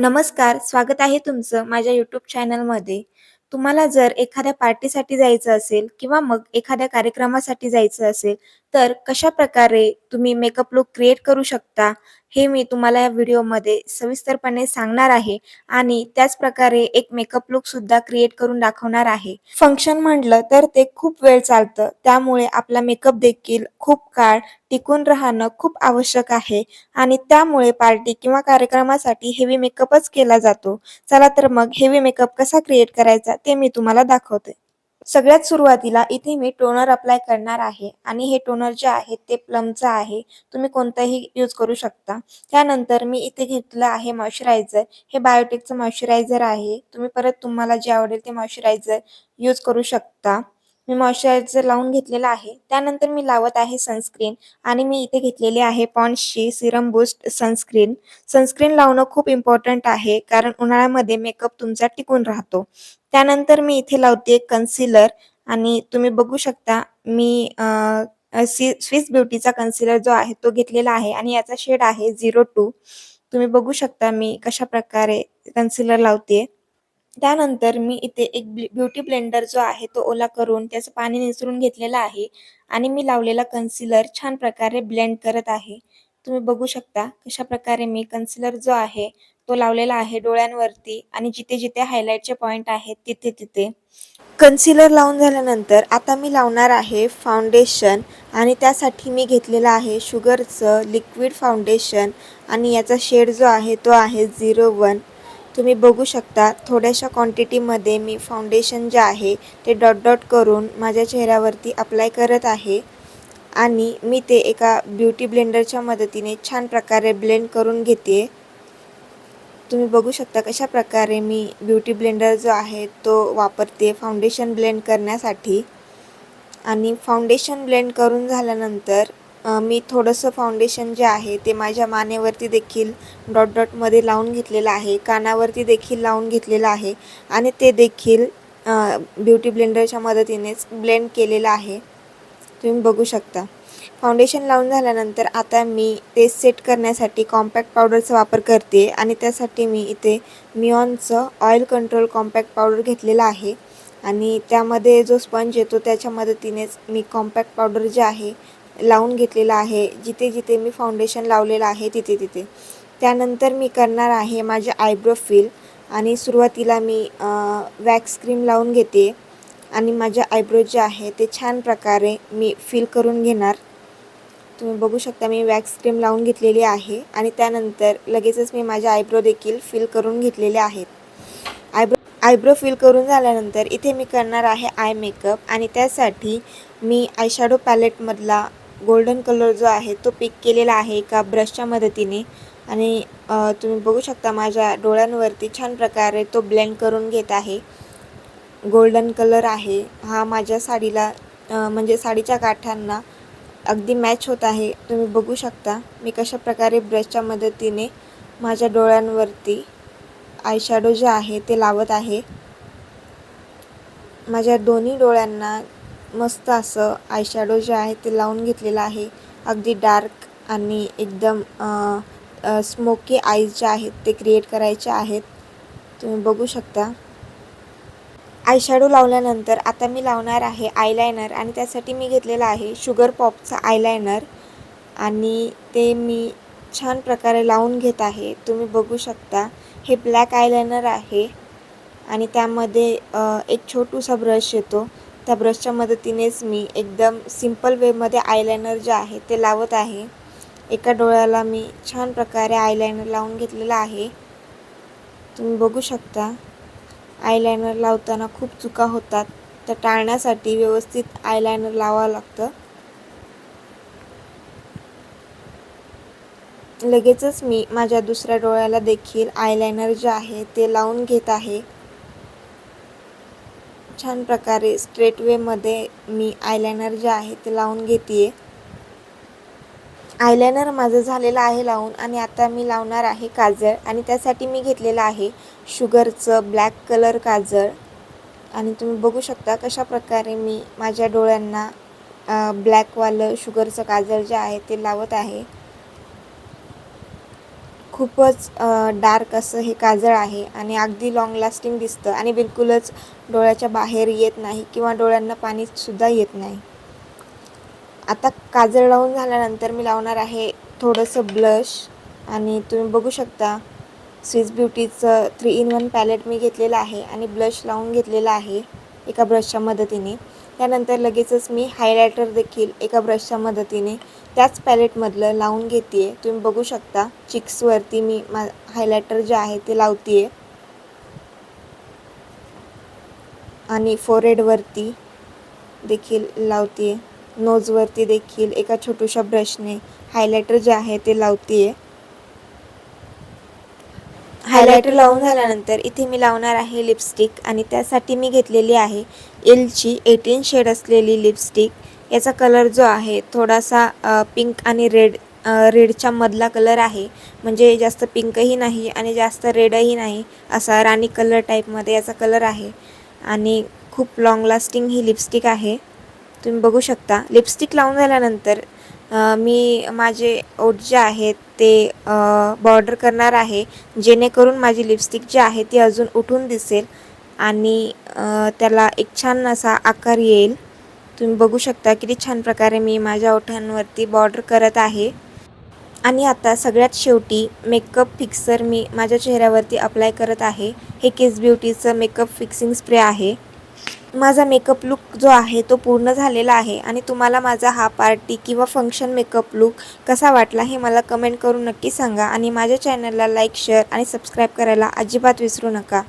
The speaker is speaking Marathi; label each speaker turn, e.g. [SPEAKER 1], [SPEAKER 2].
[SPEAKER 1] नमस्कार, स्वागत आहे तुमचं माझ्या यूट्यूब चॅनलमध्ये. तुम्हाला जर एखाद्या पार्टीसाठी जायचं असेल किंवा मग एखाद्या कार्यक्रमासाठी जायचं असेल, तर कशा प्रकारे तुम्ही मेकअप लूक क्रिएट करू शकता, हे मी तुम्हाला या व्हिडिओमध्ये सविस्तरपणे सांगणार आहे आणि त्याचप्रकारे एक मेकअप लुक सुद्धा क्रिएट करून दाखवणार आहे. फंक्शन म्हटलं तर ते खूप वेळ चालतं, त्यामुळे आपला मेकअप देखील खूप काळ टिकून राहणं खूप आवश्यक आहे आणि त्यामुळे पार्टी किंवा कार्यक्रमासाठी हेवी मेकअपच केला जातो. चला तर मग हेवी मेकअप कसा क्रिएट करायचा ते मी तुम्हाला दाखवते. सगळ्यात सुरुवातीला इथे मी टोनर अप्लाय करणार आहे आणि हे टोनर जे आहे ते प्लमचं आहे. तुम्ही कोणतंही यूज करू शकता. त्यानंतर मी इथे घेतलं आहे मॉइश्चरायझर. हे बायोटेकचं मॉइश्चरायझर आहे. तुम्ही परत तुम्हाला जे आवडेल ते मॉइश्चरायझर यूज करू शकता. मी मॉइश्चरायझर लावून घेतलेला आहे. त्यानंतर मी लावत आहे सनस्क्रीन आणि मी इथे घेतलेली आहे पॉन्ड्सची सिरम बूस्ट सनस्क्रीन. सनस्क्रीन लावणं खूप इम्पॉर्टंट आहे कारण उन्हाळ्यामध्ये मेकअप तुमचा टिकून राहतो. त्यानंतर मी इथे लावते कन्सिलर आणि तुम्ही बघू शकता मी सी स्विस ब्युटीचा कन्सिलर जो आहे तो घेतलेला आहे आणि याचा शेड आहे 02. तुम्ही बघू शकता मी कशाप्रकारे कन्सिलर लावते. त्यानंतर मी इथे एक ब्युटी ब्लेंडर जो आहे तो ओला करून त्याचं पाणी निसरून घेतलेलं आहे आणि मी लावलेला कन्सिलर छान प्रकारे ब्लेंड करत आहे. तुम्ही बघू शकता कशा प्रकारे मी कन्सिलर जो आहे तो लावलेला आहे डोळ्यांवरती आणि जिथे-जिथे हायलाईटचे पॉईंट आहेत तिथे-तिथे. कन्सिलर लावून झाल्यानंतर आता मी लावणार आहे फाउंडेशन आणि त्यासाठी मी घेतलेलं आहे शुगरचं लिक्विड फाउंडेशन आणि याचा शेड जो आहे तो आहे 01. तुम्ही बघू शकता थोड्याशा क्वांटिटीमध्ये मी फाउंडेशन जे आहे ते डॉट डॉट करून माझ्या चेहऱ्यावरती अप्लाय करत आहे आणि मी ते एका ब्युटी ब्लेंडरच्या मदतीने छान प्रकारे ब्लेंड करून घेते. तुम्ही बघू शकता कशा प्रकारे मी ब्युटी ब्लेंडर जो आहे तो वापरते फाउंडेशन ब्लेंड करण्यासाठी आणि फाउंडेशन ब्लेंड करून झाल्यानंतर मी थोडंसं फाउंडेशन जे आहे ते माझ्या मानेवरती देखील डॉट डॉटमध्ये लावून घेतलेलं आहे. कानावरती देखील लावून घेतलेलं आहे आणि ते देखील ब्युटी ब्लेंडरच्या मदतीनेच ब्लेंड केलेलं आहे. तुम्ही बघू शकता. फाउंडेशन लावून झाल्यानंतर आता मी ते सेट करण्यासाठी कॉम्पॅक्ट पावडरचा वापर करते आणि त्यासाठी मी इथे मिऑनचं ऑइल कंट्रोल कॉम्पॅक्ट पावडर घेतलेलं आहे आणि त्यामध्ये जो स्पंज येतो त्याच्या मदतीनेच मी कॉम्पॅक्ट पावडर जे आहे लावून घेतलेलं आहे. जिथे-जिथे मी फाउंडेशन लावलेलं आहे तिथे-तिथे. त्यानंतर मी करणार आहे माझे आयब्रो फिल आणि सुरुवातीला मी वॅक्स क्रीम लावून घेते आणि माझे आयब्रो जे आहे ते छान प्रकारे मी फिल करून घेणार. तुम्ही बघू शकता मी वॅक्स क्रीम लावून घेतलेली आहे आणि त्यानंतर लगेचच मी माझे आयब्रो देखील फिल करून घेतलेले आहेत. आयब्रो आयब्रो फिल करून झाल्यानंतर इथे मी करणार आहे आय मेकअप आणि त्यासाठी मी आयशॅडो पॅलेटमधला गोल्डन कलर जो आहे तो पिक केलेला आहे एका ब्रशच्या मदतीने आणि तुम्ही बघू शकता माझ्या डोळ्यांवरती छान प्रकारे तो ब्लेंड करून घेत आहे. गोल्डन कलर आहे हा माझ्या साडीला म्हणजे साडीच्या काठांना अगदी मॅच होत आहे. तुम्ही बघू शकता मी कशाप्रकारे ब्रशच्या मदतीने माझ्या डोळ्यांवरती आयशॅडो जे आहे ते लावत आहे. माझ्या दोन्ही डोळ्यांना मस्त असं आयशॅडो जे आहे ते लावून घेतलेलं आहे. अगदी डार्क आणि एकदम स्मोकी आईज जे आहेत ते क्रिएट करायचे आहेत. तुम्ही बघू शकता. आयशॅडो लावल्यानंतर आता मी लावणार आहे आयलायनर आणि त्यासाठी मी घेतलेलं आहे शुगर पॉपचा आयलायनर आणि ते मी छान प्रकारे लावून घेत आहे. तुम्ही बघू शकता. हे ब्लॅक आयलायनर आहे आणि त्यामध्ये एक छोटूसा ब्रश येतो. त्या ब्रशच्या मदतीनेच मी एकदम सिंपल वेमध्ये आयलायनर जे आहे ते लावत आहे. एका डोळ्याला मी छान प्रकारे आयलायनर लावून घेतलेलं आहे. तुम्ही बघू शकता. आयलायनर लावताना खूप चुका होतात. त्या टाळण्यासाठी व्यवस्थित आयलायनर लावावं लागतं. लगेचच मी माझ्या दुसऱ्या डोळ्याला देखील आयलायनर जे आहे ते लावून घेत आहे. छान प्रकारे स्ट्रेट वेमध्ये मी आयलायनर जे आहे ते लावून घेतीये. आयलायनर माझं झालेलं आहे लावून आणि आता मी लावणार आहे काजळ आणि त्यासाठी मी घेतलेलं आहे शुगरचं ब्लॅक कलर काजळ आणि तुम्ही बघू शकता कशा प्रकारे मी माझ्या डोळ्यांना ब्लॅकवालं शुगरचं काजळ जे आहे ते लावत आहे. खूपच डार्क असं हे काजळ आहे आणि अगदी लाँग लास्टिंग दिसतं आणि बिलकुलच डोळ्याच्या बाहेर येत नाही किंवा डोळ्यांना पाणीसुद्धा येत नाही. आता काजळ लावून झाल्यानंतर मी लावणार आहे थोडंसं ब्लश आणि तुम्ही बघू शकता स्विस ब्युटीचं थ्री इन वन पॅलेट मी घेतलेलं आहे आणि ब्लश लावून घेतलेला आहे एका ब्रशच्या मदतीने. त्यानंतर लगेचच मी हायलायटर देखील एका ब्रशच्या मदतीने त्याच पॅलेटमधलं लावून घेते आहे तुम्ही बघू शकता चिक्सवरती मी मा हायलायटर जे आहे ते लावते आहे आणि फोरहेडवरती देखील लावते आहे नोजवरती देखील एका छोट्याशा ब्रशने हायलायटर जे आहे ते लावते आहे हायलायटर लावून झाल्यानंतर इथे मी लावणार आहे लिपस्टिक आणि त्यासाठी मी घेतलेली आहे एलची एटीन शेड असलेली लिपस्टिक याचा कलर जो आहे थोडासा पिंक आणि रेड रेडच्या मधला कलर आहे. म्हणजे जास्त पिंकही नाही आणि जास्त रेडही नाही असा राणी कलर टाईपमध्ये याचा कलर आहे. आणि खूप लाँग लास्टिंग ही लिपस्टिक आहे. तुम्ही बघू शकता. लिपस्टिक लावून झाल्यानंतर मी माझे ओठ जे आहेत ते बॉर्डर करणार आहे. जेणेकरून माझी लिपस्टिक जी आहे ती अजून उठून दिसेल आणि त्याला एक छान असा आकार येईल. तुम्ही बघू शकता किती छान प्रकारे मी माझ्या ओठांवरती बॉर्डर करत आहे. आणि आता सगळ्यात शेवटी मेकअप फिक्सर मी माझ्या चेहऱ्यावरती अप्लाय करत आहे. हे केस ब्युटीचं मेकअप फिक्सिंग स्प्रे आहे. माझा मेकअप लुक जो आहे तो पूर्ण झालेला आहे. आणि तुम्हाला माझा हा पार्टी किंवा फंक्शन मेकअप लुक कसा वाटला हे मला कमेंट करून नक्की सांगा. आणि माझ्या चॅनलला लाईक शेअर आणि सबस्क्राईब करायला अजिबात विसरू नका.